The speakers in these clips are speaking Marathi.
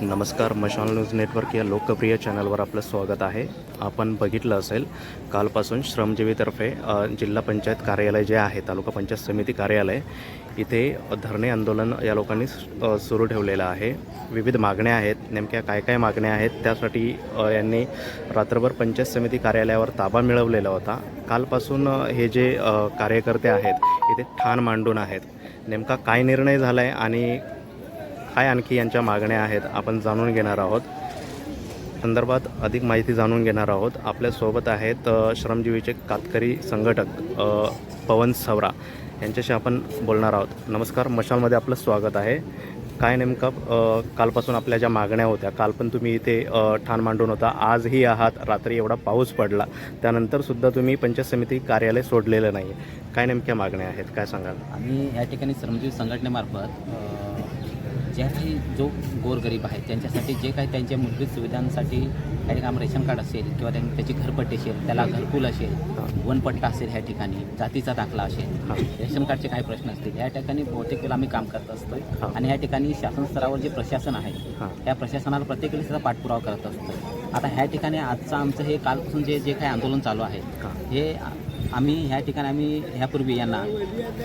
नमस्कार मशाल न्यूज नेटवर्क या लोकप्रिय चॅनलवर आपलं स्वागत आहे. आपण बघितलं असेल कालपासून श्रमजीवीतर्फे जिल्हा पंचायत कार्यालय जे आहे तालुका पंचायत समिती कार्यालय इथे धरणे आंदोलन या लोकांनी सुरू ठेवलेलं आहे. विविध मागण्या आहेत नेमक्या काय काय मागण्या आहेत त्यासाठी यांनी रात्रभर पंचायत समिती कार्यालयावर ताबा मिळवलेला होता. कालपासून हे जे कार्यकर्ते आहेत इथे ठाण मांडून आहेत. नेमका काय निर्णय झाला आहे आणि काय आणखी यांच्या मागण्या आहेत आपण जाणून घेणार आहोत. संदर्भात अधिक माहिती जाणून घेणार आहोत. आपल्यासोबत आहेत श्रमजीवीचे कातकरी संघटक पवन सवरा. यांच्याशी आपण बोलणार आहोत. नमस्कार मशालमध्ये आपलं स्वागत आहे. काय नेमकं कालपासून आपल्या ज्या मागण्या होत्या काल पण तुम्ही इथे ठाण मांडून होता. आजही आहात रात्री एवढा पाऊस पडला. त्यानंतरसुद्धा तुम्ही पंचायत समिती कार्यालय सोडलेलं नाही काय नेमक्या मागण्या आहेत काय सांगाल? आम्ही या ठिकाणी श्रमजीवी संघटनेमार्फत अ, ज्या काही जो गोरगरीब आहेत त्यांच्यासाठी जे काही त्यांच्या मूलभूत सुविधांसाठी या ठिकाणी रेशन कार्ड असेल किंवा त्यां त्याची घरपट्टी असेल त्याला घरकुल असेल वनपट्टा असेल ह्या ठिकाणी जातीचा दाखला असेल रेशन कार्डचे काही प्रश्न असतील या ठिकाणी बहुतेक वेळा आम्ही काम करत असतो. आणि या ठिकाणी शासन स्तरावर जे प्रशासन आहे हां. त्या प्रशासनाला प्रत्येक वेळेस त्याचा पाठपुरावा करत असतो आता ह्या ठिकाणी आजचं आमचं हे कालपासून जे जे काही आंदोलन चालू आहे हां. आम्ही ह्या ठिकाणी आम्ही ह्यापूर्वी यांना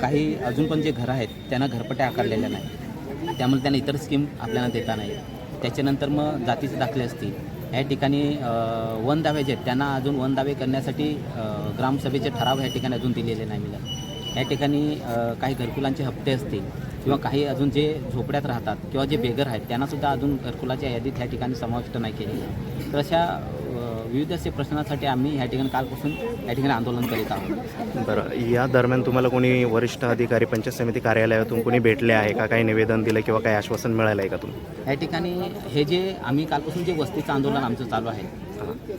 काही अजून पण जे घरं आहेत त्यांना घरपट्ट्या आकारलेल्या नाही त्यामुळे त्यांना इतर स्कीम आपल्याला देता नाही. त्याच्यानंतर मग जातीचे दाखले असतील. या ठिकाणी वन दावे जे आहेत त्यांना अजून वन दावे करण्यासाठी ग्रामसभेचे ठराव या ठिकाणी अजून दिलेले नाही मिळत. या ठिकाणी काही घरकुलांचे हप्ते असतील किंवा काही अजून जे झोपड्यात राहतात किंवा जे बेघर आहेत त्यांनासुद्धा अजून घरकुलाच्या यादीत ह्या ठिकाणी समाविष्ट नाही केलेलं. तर अशा विविध असे प्रश्नासाठी आम्ही ह्या ठिकाणी कालपासून या ठिकाणी आंदोलन करीत आहोत. बरं या दरम्यान तुम्हाला कोणी वरिष्ठ अधिकारी पंचायत समिती कार्यालयातून कोणी भेटले आहे का? काही निवेदन दिलं किंवा काही आश्वासन मिळालं आहे का तुम्ही? या ठिकाणी हे जे आम्ही कालपासून जे वस्तीचं आंदोलन आमचं चालू आहे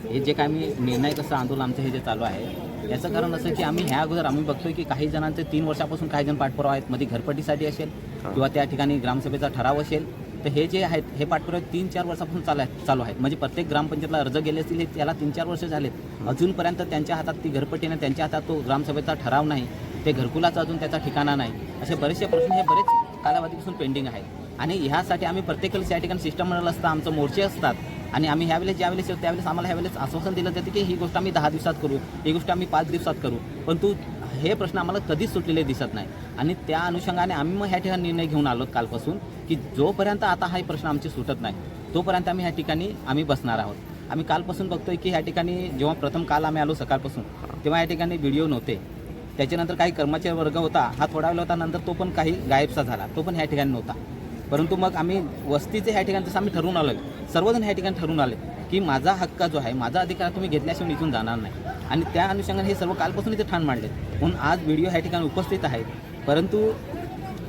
हे जे काय आम्ही निर्णय कसं आंदोलन आमचं हे जे चालू आहे याचं कारण असं की आम्ही ह्या अगोदर आम्ही बघतोय की काही जणांचे तीन वर्षापासून काही जण पाठपुरावा आहेत. मध्ये घरपट्टीसाठी असेल किंवा त्या ठिकाणी ग्रामसभेचा ठराव असेल. तर हे जे आहेत हे पाठपुरावे तीन चार वर्षापासून चालू आहेत चालू आहेत. म्हणजे प्रत्येक ग्रामपंचायतला अर्ज गेले असतील हे त्याला तीन चार वर्ष झालेत. अजूनपर्यंत त्यांच्या हातात ती घरपट्टी नाही त्यांच्या हातात तो ग्रामसभेचा ठराव नाही. ते घरकुलाचा अजून त्याचा ठिकाणा नाही. असे बरेचसे प्रश्न हे बरेच कालावधीपासून पेंडिंग आहेत. आणि ह्यासाठी आम्ही प्रत्येक वेळेस या ठिकाणी सिस्टम म्हणलं असतं आमचं मोर्चे असतात. आणि आम्ही ह्यावेळेस ज्यावेळेस येतो त्यावेळेस आम्हाला ह्यावेळेस आश्वासन दिलं जातं की ही गोष्ट आम्ही दहा दिवसात करू ही गोष्ट आम्ही पाच दिवसात करू. परंतु हे प्रश्न आम्हाला कधीच सुटलेले दिसत नाही. आणि त्या अनुषंगाने आम्ही मग ह्या ठिकाणी निर्णय घेऊन आलो कालपासून की जोपर्यंत आता हा प्रश्न आमचे सुटत नाही तोपर्यंत आम्ही ह्या ठिकाणी आम्ही बसणार आहोत. आम्ही कालपासून बघतोय की ह्या ठिकाणी जेव्हा प्रथम काल आम्ही आलो सकाळपासून तेव्हा या ठिकाणी व्हिडिओ नव्हते. त्याच्यानंतर काही कर्मचारी वर्ग होता हा थोडा वेळ होता नंतर तो पण काही गायबचा झाला तो पण ह्या ठिकाणी नव्हता. परंतु मग आम्ही वस्तीचे ह्या ठिकाणी जसं आम्ही ठरवून आलो सर्वजण ह्या ठिकाणी ठरवून आले की माझा हक्क जो आहे माझा अधिकार तुम्ही घेतल्याशिवाय इथून जाणार नाही. आणि त्या अनुषंगाने हे सर्व कालपासून इथे ठाण मांडले म्हणून आज व्हिडिओ ह्या ठिकाणी उपस्थित आहेत. परंतु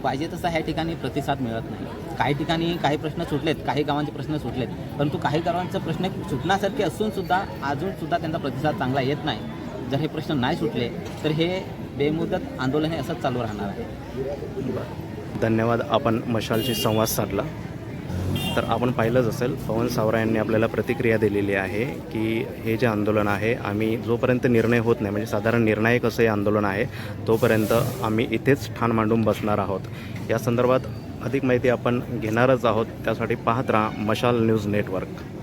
पाहिजे तसा ह्या ठिकाणी प्रतिसाद मिळत नाही. काही ठिकाणी काही प्रश्न सुटलेत काही गावांचे प्रश्न सुटलेत. परंतु काही गावांचे प्रश्न सुटण्यासारखे असूनसुद्धा अजूनसुद्धा त्यांचा प्रतिसाद चांगला येत नाही. जर हे प्रश्न नाही सुटले तर हे बेमुदत आंदोलन हे असंच चालू राहणार आहे. धन्यवाद. आपण मशालशी संवाद साधला. तर आपण पाहिलंच असेल पवन सावरा यांनी आपल्याला प्रतिक्रिया दिलेली आहे की हे जे आंदोलन आहे आम्ही जोपर्यंत निर्णय होत नाही म्हणजे साधारण निर्णायक असं हे आंदोलन आहे तोपर्यंत आम्ही इथेच ठाण मांडून बसणार आहोत. या संदर्भात अधिक माहिती आपण घेणारच आहोत. त्यासाठी पाहत राहा मशाल न्यूज नेटवर्क.